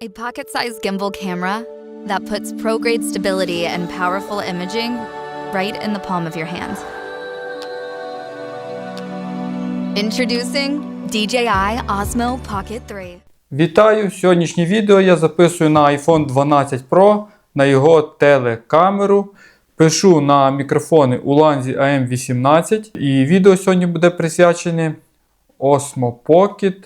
A pocket sized gimbal camera that puts pro grade stability and powerful imaging right in the palm of your hand. Introducing DJI Osmo Pocket 3. Вітаю! Сьогоднішнє відео я записую на iPhone 12 Pro на його телекамеру. Пишу на мікрофони Ulanzi AM18. І відео сьогодні буде присвячене Osmo Pocket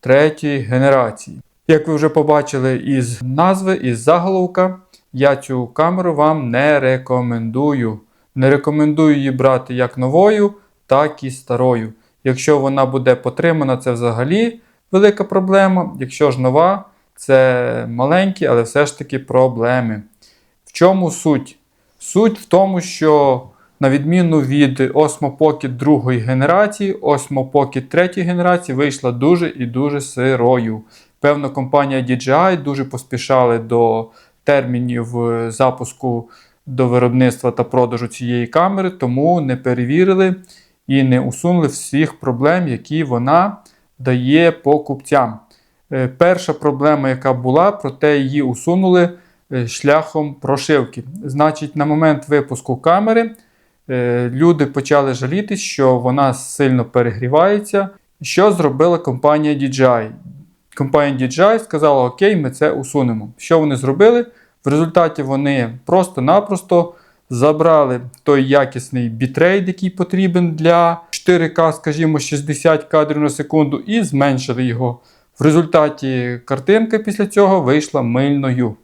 3 генерації. Як ви вже побачили із назви, із заголовка, я цю камеру вам не рекомендую. Не рекомендую її брати як новою, так і старою. Якщо вона буде потримана, це взагалі велика проблема. Якщо ж нова, це маленькі, але все ж таки проблеми. В чому суть? Суть в тому, що на відміну від Osmo Pocket 2 генерації, Osmo Pocket 3 генерації вийшла дуже і дуже сирою. Певно, компанія DJI дуже поспішали до термінів е, запуску до виробництва та продажу цієї камери, тому не перевірили і не усунули всіх проблем, які вона дає покупцям. Е, Перша проблема, яка була, проте її усунули е, шляхом прошивки. Значить, на момент випуску камери люди почали жалітись, що вона сильно перегрівається. Що зробила компанія DJI? Компанія DJI сказала: Окей, ми це усунемо. Що вони зробили? В результаті вони просто-напросто забрали той якісний бітрейт, який потрібен для 4К, скажімо, 60 кадрів на секунду, і зменшили його. В результаті картинка після цього вийшла мильною.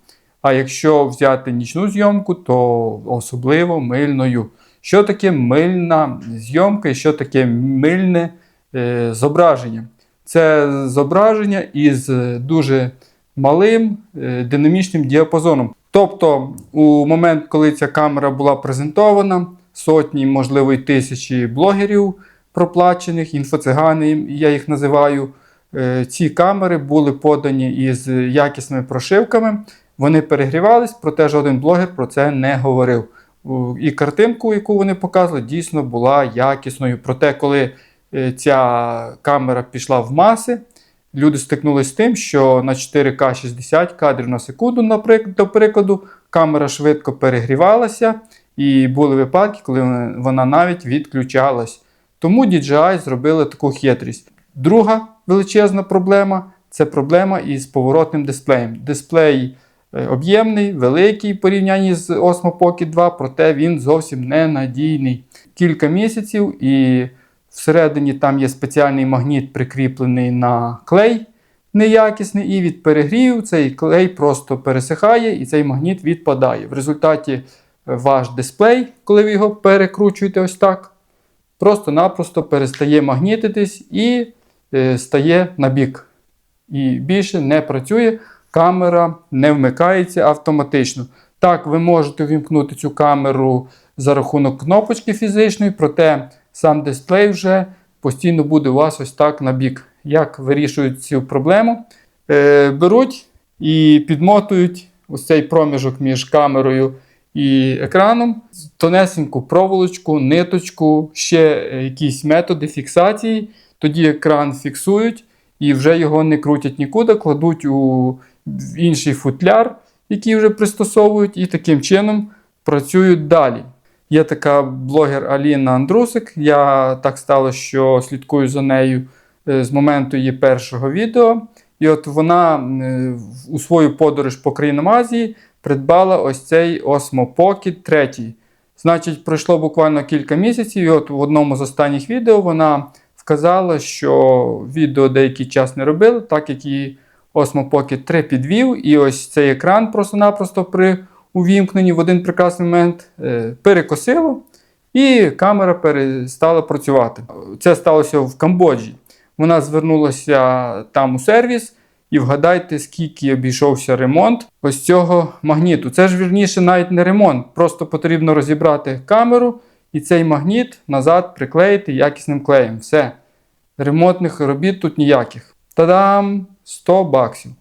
А якщо взяти нічну зйомку, то особливо мильною. Що таке мильна зйомка і що таке мильне е, зображення? Це зображення із е, дуже малим е, динамічним діапазоном. Тобто, у момент, коли ця камера була презентована, сотні, можливо, й тисячі блогерів проплачених, інфоцигани, я їх називаю. е, Ці камери були подані із якісними прошивками. Вони перегрівались, проте жоден блогер про це не говорив. І картинку, яку вони показували, дійсно була якісною. Проте, коли ця камера пішла в маси, люди стикнулися з тим, що на 4К 60 кадрів на секунду, до прикладу, камера швидко перегрівалася, і були випадки, коли вона- навіть відключалась. Тому DJI зробили таку хитрість. Друга величезна проблема це проблема із поворотним дисплеєм. Дисплей е, об'ємний, великий в порівнянні з Osmo Pocket 2, проте він зовсім не надійний. Кілька місяців і всередині там є спеціальний магніт, прикріплений на клей неякісний, і від перегріву цей клей просто пересихає і цей магніт відпадає. В результаті е, ваш дисплей, коли ви його перекручуєте ось так, просто-напросто перестає магнітитись і е, стає на бік. І більше не працює, камера не вмикається автоматично. Так, ви можете вімкнути цю камеру за рахунок кнопочки фізичної, проте сам дисплей вже постійно буде у вас ось так на бік. Як вирішують цю проблему? Е, беруть і підмотують ось цей проміжок між камерою і екраном, тонесеньку проволочку, ниточку, ще якісь методи фіксації. Тоді екран фіксують і вже його не крутять нікуди, кладуть у інший футляр, який вже пристосовують, і таким чином працюють далі. Є така блогер Аліна Андрусик. Я так стало, що слідкую за нею е, з моменту її першого відео. І от вона е, у свою подорож по країнам Азії придбала ось цей Osmo Pocket 3. Значить, пройшло буквально кілька місяців, і от в одному з останніх відео вона вказала, що відео деякий час не робили, так як і Osmo Pocket 3 підвів, і ось цей екран просто-напросто при увімкненні в один прекрасний момент е, перекосило, і камера перестала працювати. Це сталося в Камбоджі. Вона звернулася там у сервіс, і вгадайте, скільки обійшовся ремонт ось цього магніту. Це ж вірніше навіть не ремонт. Просто потрібно розібрати камеру і цей магніт назад приклеїти якісним клеєм. Все. Ремонтних робіт тут ніяких. Та-дам! 100 баксів.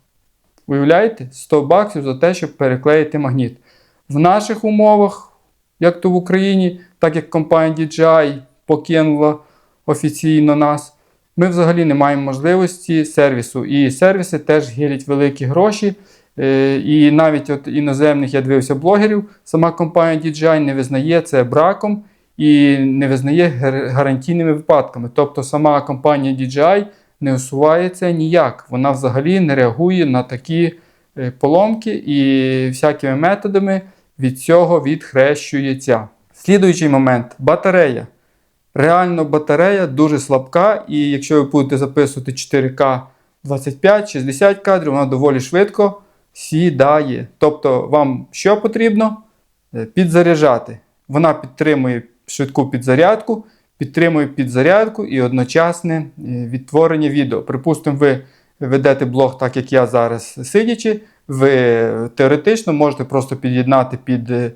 Уявляєте? 100 баксів за те, щоб переклеїти магніт. В наших умовах, як то в Україні, так як компанія DJI покинула офіційно нас, ми взагалі не маємо можливості сервісу. І сервіси теж гірять великі гроші. Е, І навіть от іноземних я дивився блогерів, сама компанія DJI не визнає це браком і не визнає гарантійними випадками. Тобто сама компанія DJI не усуває це ніяк. Вона взагалі не реагує на такі е, поломки і всякими методами від цього відхрещується. Слідуючий момент батарея. Реально батарея дуже слабка, і якщо ви будете записувати 4К 25-60 кадрів, вона доволі швидко сідає. Тобто, вам що потрібно? Е, Підзаряджати. Вона підтримує швидку підзарядку, підтримує підзарядку і одночасне е, відтворення відео. Припустимо, ви ведете блог, так як я зараз сидячи, ви теоретично можете просто під'єднати під е,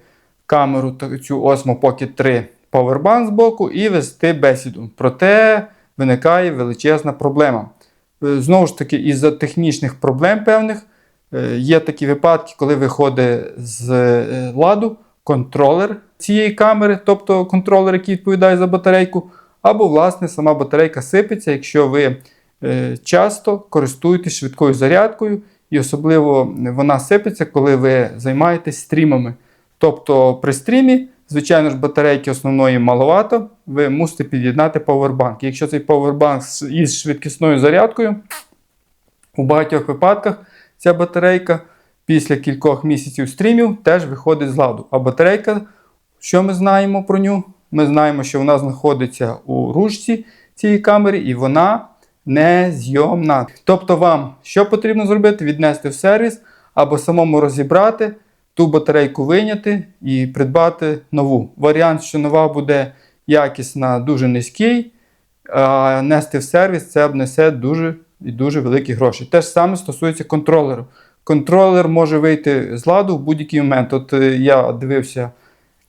камеру цю Osmo Pocket 3 Powerbank з боку і вести бесіду. Проте виникає величезна проблема. Е, Знову ж таки, із-за технічних проблем певних е, є такі випадки, коли виходить з ладу контролер цієї камери, тобто контролер, який відповідає за батарейку, або, власне, сама батарейка сипеться, якщо ви часто користуєтесь швидкою зарядкою, і особливо вона сипеться, коли ви займаєтесь стрімами. Тобто при стрімі, звичайно ж, батарейки основної маловато, ви мусите під'єднати повербанк. Якщо цей повербанк із швидкісною зарядкою, у багатьох випадках ця батарейка після кількох місяців стрімів теж виходить з ладу. А батарейка, що ми знаємо про ню? Ми знаємо, що вона знаходиться у ручці цієї камери і вона незйомна. Тобто вам що потрібно зробити? Віднести в сервіс або самому розібрати, ту батарейку виняти і придбати нову. Варіант, що нова буде якісна, дуже низький, а нести в сервіс це обнесе дуже і дуже великі гроші. Те ж саме стосується контролеру. Контролер може вийти з ладу в будь-який момент. От е, я дивився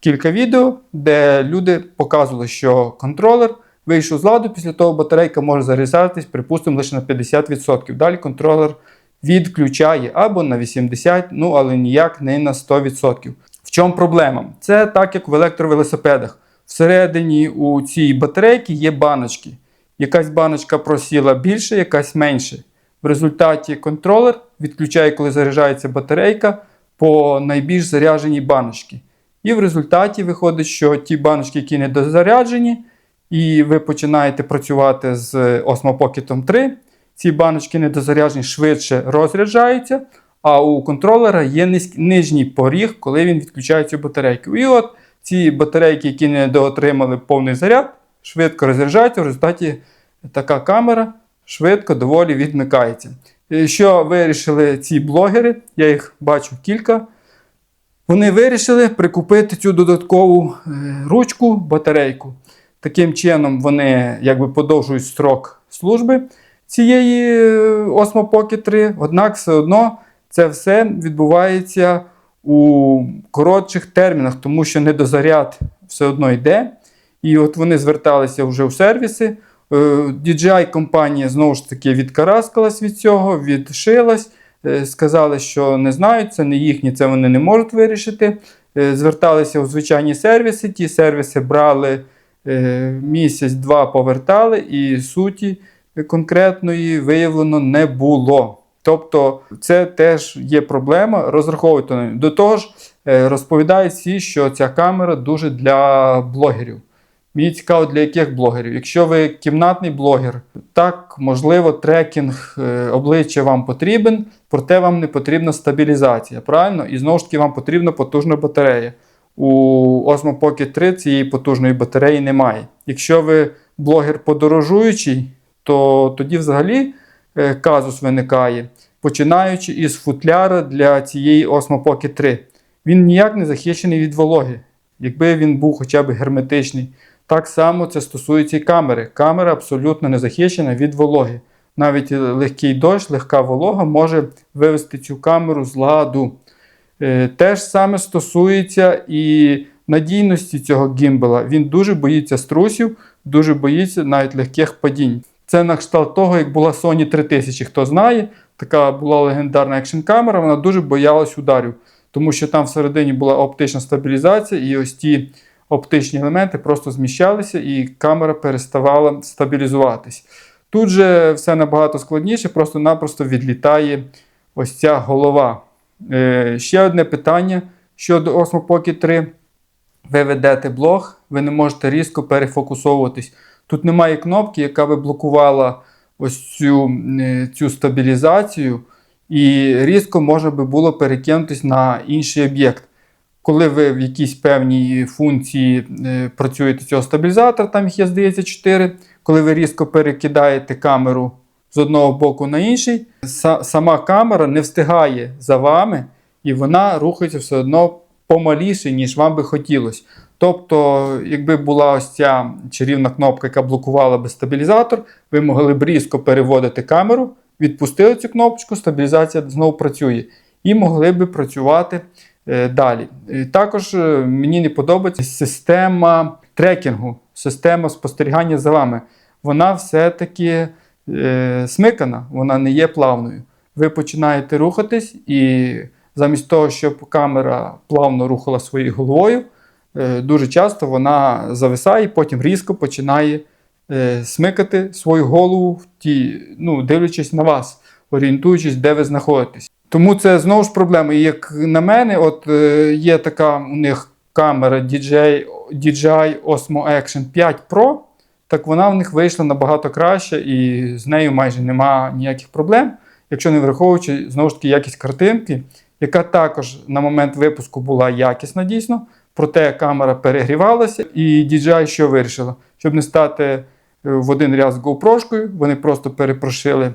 кілька відео, де люди показували, що контролер вийшов з ладу, після того батарейка може зарізатись, припустимо, лише на 50%. Далі контролер відключає або на 80%, ну але ніяк не на 100%. В чому проблема? Це так, як в електровелосипедах. Всередині у цій батарейці є баночки. Якась баночка просіла більше, якась менше. В результаті контролер відключає, коли заряджається батарейка по найбільш зарядженій баночці. І в результаті виходить, що ті баночки, які недозаряджені, і ви починаєте працювати з Osmo Pocket 3, ці баночки недозаряджені швидше розряджаються, а у контролера є нижній поріг, коли він відключає цю батарейку. І от ці батарейки, які не доотримали повний заряд, швидко розряджаються, в результаті така камера швидко доволі відмикається. Що вирішили ці блогери, я їх бачу кілька. Вони вирішили прикупити цю додаткову е, ручку, батарейку. Таким чином, вони якби подовжують строк служби цієї е, Osmo Pocket 3, однак все одно це все відбувається у коротших термінах, тому що недозаряд все одно йде. І от вони зверталися вже у сервіси. Е, DJI компанія знову ж таки відкараскалась від цього, відшилась. Е, Сказали, що не знають, це не їхні, це вони не можуть вирішити. Е, Зверталися у звичайні сервіси. Ті сервіси брали е, місяць-два, повертали, і суті конкретної виявлено не було. Тобто це теж є проблема, розраховуйте на. До того ж, е, розповідають всі, що ця камера дуже для блогерів. Мені цікаво, для яких блогерів. Якщо ви кімнатний блогер, так, можливо, трекінг е, обличчя вам потрібен, проте вам не потрібна стабілізація, правильно? І знову ж таки вам потрібна потужна батарея. У Osmo Pocket 3 цієї потужної батареї немає. Якщо ви блогер подорожуючий, то тоді взагалі е, казус виникає, починаючи із футляра для цієї Osmo Pocket 3. Він ніяк не захищений від вологи, якби він був хоча б герметичний. Так само це стосується і камери. Камера абсолютно не захищена від вологи. Навіть е, легкий дощ, легка волога може вивести цю камеру з ладу. Е, Те ж саме стосується і надійності цього гімбела. Він дуже боїться струсів, дуже боїться навіть легких падінь. Це на кшталт того, як була Sony 3000. Хто знає, така була легендарна екшн камера, вона дуже боялась ударів, тому що там всередині була оптична стабілізація, і ось ті оптичні елементи просто зміщалися, і камера переставала стабілізуватись. Тут же все набагато складніше, просто-напросто відлітає ось ця голова. Е, ще одне питання щодо Osmo Pocket 3. Ви ведете блог, ви не можете різко перефокусовуватись. Тут немає кнопки, яка би блокувала ось цю, е, цю стабілізацію, і різко можна би було перекинутись на інший об'єкт. Коли ви в якійсь певній функції е, працюєте цього стабілізатора, там їх є, здається, 4, коли ви різко перекидаєте камеру з одного боку на інший, сама камера не встигає за вами, і вона рухається все одно помаліше, ніж вам би хотілося. Тобто, якби була ось ця чарівна кнопка, яка блокувала би стабілізатор, ви могли б різко переводити камеру, відпустили цю кнопочку, стабілізація знову працює. І могли би працювати е, далі. Також е, мені не подобається система трекінгу, система спостерігання за вами. Вона все-таки е, смикана, вона не є плавною. Ви починаєте рухатись, і замість того, щоб камера плавно рухала своєю головою, е, дуже часто вона зависає і потім різко починає е, смикати свою голову, ті, ну, дивлячись на вас, орієнтуючись, де ви знаходитесь. Тому це знову ж проблема. І як на мене, от є така у них камера DJI, DJI Osmo Action 5 Pro, так вона в них вийшла набагато краще, і з нею майже нема ніяких проблем, якщо не враховуючи знову ж таки якість картинки, яка також на момент випуску була якісна дійсно, проте камера перегрівалася, і DJI що вирішила? Щоб не стати е, в один ряд з GoPro, вони просто перепрошили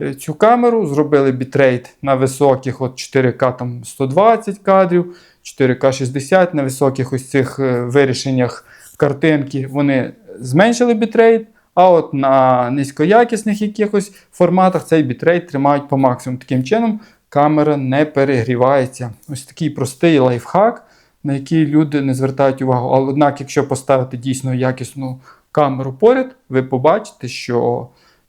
е, цю камеру, зробили бітрейт на високих от 4К там 120 кадрів, 4К 60 на високих ось цих е, вирішеннях картинки вони зменшили бітрейт, а от на низькоякісних якихось форматах цей бітрейт тримають по максимуму. Таким чином камера не перегрівається. Ось такий простий лайфхак, на який люди не звертають увагу. Але однак, якщо поставити дійсно якісну камеру поряд, ви побачите, що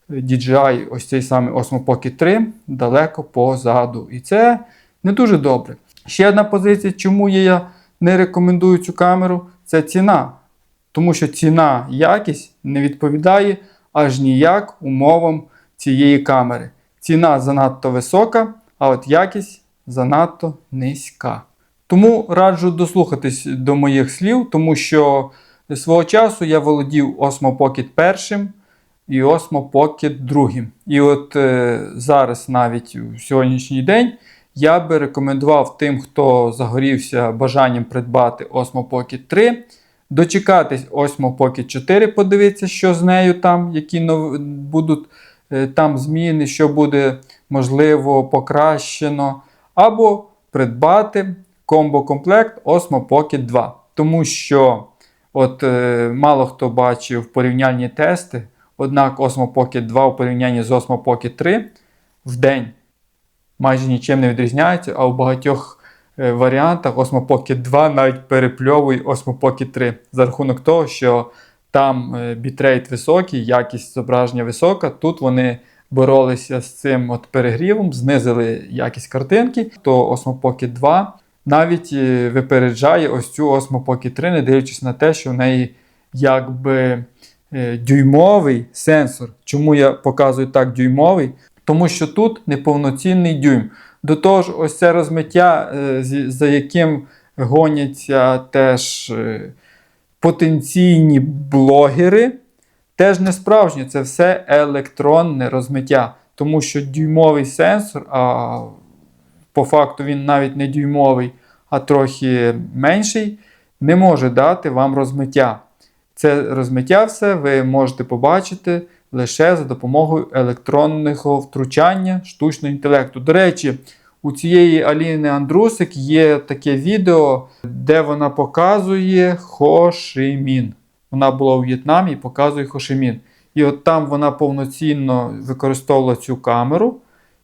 DJI, ось цей самий Osmo Pocket 3, далеко позаду. І це не дуже добре. Ще одна позиція, чому я не рекомендую цю камеру, це ціна. Тому що ціна якість не відповідає аж ніяк умовам цієї камери. Ціна занадто висока, а от якість занадто низька. Тому раджу дослухатись до моїх слів, тому що свого часу я володів Osmo Pocket 1 і Osmo Pocket 2. І от е, зараз, навіть в сьогоднішній день, я би рекомендував тим, хто загорівся бажанням придбати Osmo Pocket 3, дочекатись Osmo Pocket 4, подивитися, що з нею там, які нов... будуть е, там зміни, що буде можливо покращено, або придбати комбо-комплект Osmo Pocket 2. Тому що от е, мало хто бачив порівняльні тести, однак Osmo Pocket 2 у порівнянні з Osmo Pocket 3 в день майже нічим не відрізняється, а у багатьох варіантах Osmo Pocket 2 навіть перепльовує Osmo Pocket 3 за рахунок того, що там е, бітрейт високий, якість зображення висока. Тут вони боролися з цим от перегрівом, знизили якість картинки, то Osmo Pocket 2 навіть е, випереджає ось цю Osmo Pocket 3, не дивлячись на те, що в неї якби е, дюймовий сенсор. Чому я показую так дюймовий? Тому що тут неповноцінний дюйм. До того ж, ось це розмиття, е, за яким гоняться теж е, потенційні блогери, теж не справжнє. Це все електронне розмиття. Тому що дюймовий сенсор, а по факту він навіть не дюймовий, а трохи менший, не може дати вам розмиття. Це розмиття все ви можете побачити лише за допомогою електронного втручання штучного інтелекту. До речі, у цієї Аліни Андрусик є таке відео, де вона показує Хошимін. Вона була у В'єтнамі і показує Хошимін. І от там вона повноцінно використовувала цю камеру.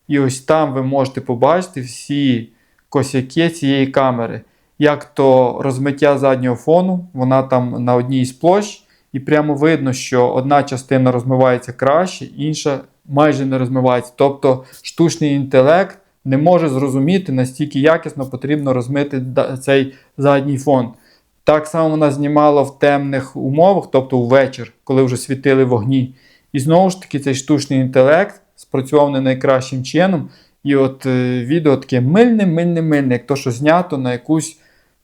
І ось там ви можете побачити всі косяки цієї камери. Як то розмиття заднього фону, вона там на одній з площ, і прямо видно, що одна частина розмивається краще, інша майже не розмивається. Тобто штучний інтелект не може зрозуміти, настільки якісно потрібно розмити цей задній фон. Так само вона знімала в темних умовах, тобто ввечір, коли вже світили вогні. І знову ж таки, цей штучний інтелект спрацював не найкращим чином. І от е, відео таке мильне, мильне, мильне, як то, що знято на якусь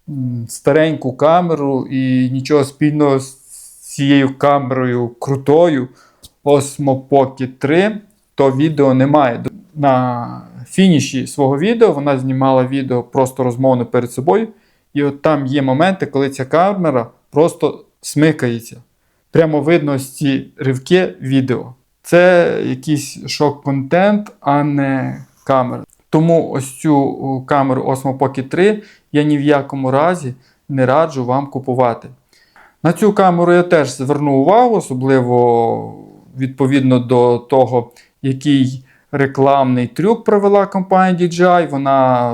м, стареньку камеру і нічого спільного з цією камерою крутою Osmo Pocket 3, то відео немає. На фініші свого відео вона знімала відео просто розмовно перед собою. І от там є моменти, коли ця камера просто смикається. Прямо видно ось ці ривки відео. Це якийсь шок-контент, а не камера. Тому ось цю камеру Osmo Pocket 3 я ні в якому разі не раджу вам купувати. На цю камеру я теж зверну увагу, особливо відповідно до того, який рекламний трюк провела компанія DJI. Вона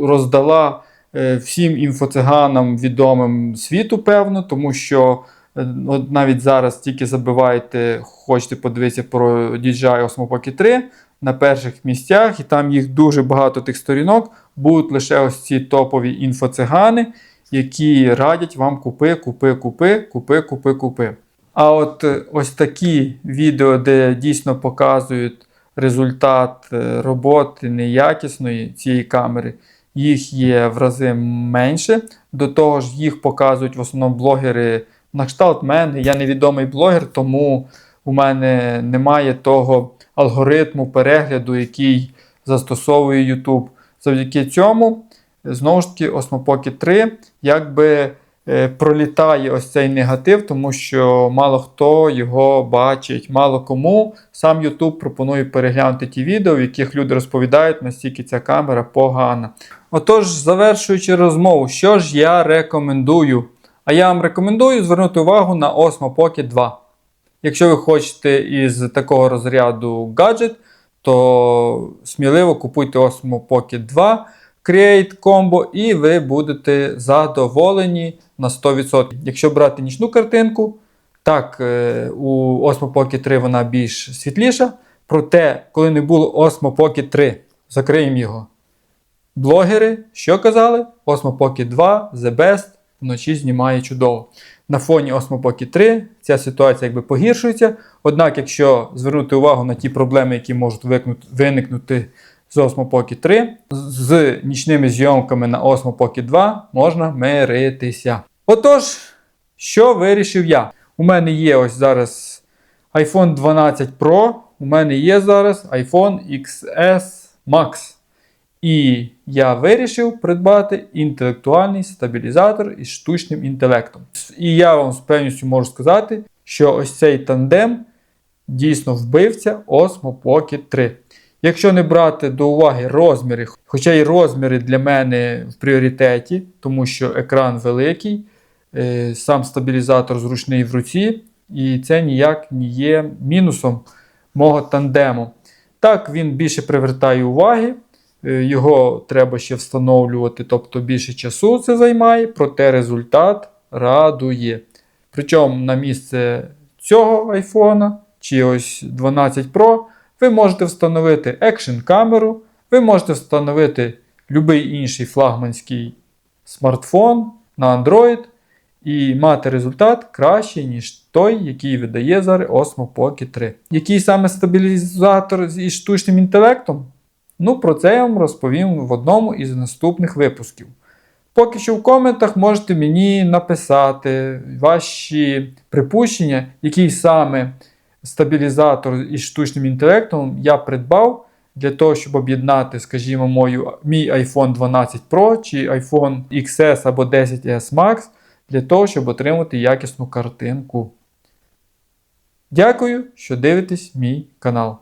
роздала е, всім інфоциганам відомим світу, певно, тому що е, от навіть зараз тільки забиваєте, хочете подивитися про DJI Osmo Pocket 3 на перших місцях, і там їх дуже багато тих сторінок, будуть лише ось ці топові інфоцигани, які радять вам купи, купи, купи, купи, купи, купи. А от е, ось такі відео, де дійсно показують результат е, роботи неякісної цієї камери, їх є в рази менше. До того ж, їх показують в основному блогери на кшталт мене. Я невідомий блогер, тому у мене немає того алгоритму перегляду, який застосовує YouTube. Завдяки цьому, знову ж таки, Osmo Pocket 3 якби е, пролітає ось цей негатив, тому що мало хто його бачить, мало кому. Сам YouTube пропонує переглянути ті відео, в яких люди розповідають, наскільки ця камера погана. Отож, завершуючи розмову, що ж я рекомендую? А я вам рекомендую звернути увагу на Osmo Pocket 2. Якщо ви хочете із такого розряду гаджет, то сміливо купуйте Osmo Pocket 2 Create Combo і ви будете задоволені на 100%. Якщо брати нічну картинку, так, е, у Osmo Pocket 3 вона більш світліша. Проте, коли не було Osmo Pocket 3, закриємо його. Блогери, що казали? Osmo Pocket 2 The Best вночі знімає чудово. На фоні Osmo Pocket 3 ця ситуація якби погіршується. Однак, якщо звернути увагу на ті проблеми, які можуть виникнути з Osmo Pocket 3, з нічними зйомками на Osmo Pocket 2 можна миритися. Отож, що вирішив я? У мене є ось зараз iPhone 12 Pro, у мене є зараз iPhone XS Max. І я вирішив придбати інтелектуальний стабілізатор із штучним інтелектом. І я вам з певністю можу сказати, що ось цей тандем дійсно вбивця Osmo Pocket 3. Якщо не брати до уваги розміри, хоча й розміри для мене в пріоритеті, тому що екран великий, е, сам стабілізатор зручний в руці, і це ніяк не є мінусом мого тандему. Так, він більше привертає уваги, е, його треба ще встановлювати, тобто більше часу це займає, проте результат радує. Причому на місце цього айфона чи ось 12 Pro ви можете встановити екшн камеру, ви можете встановити будь-який інший флагманський смартфон на Android і мати результат кращий, ніж той, який видає зараз Osmo Pocket 3. Який саме стабілізатор із штучним інтелектом? Ну, про це я вам розповім в одному із наступних випусків. Поки що в коментах можете мені написати ваші припущення, який саме стабілізатор із штучним інтелектом я придбав для того, щоб об'єднати, скажімо, мою, мій iPhone 12 Pro чи iPhone XS або 10s Max для того, щоб отримати якісну картинку. Дякую, що дивитесь мій канал.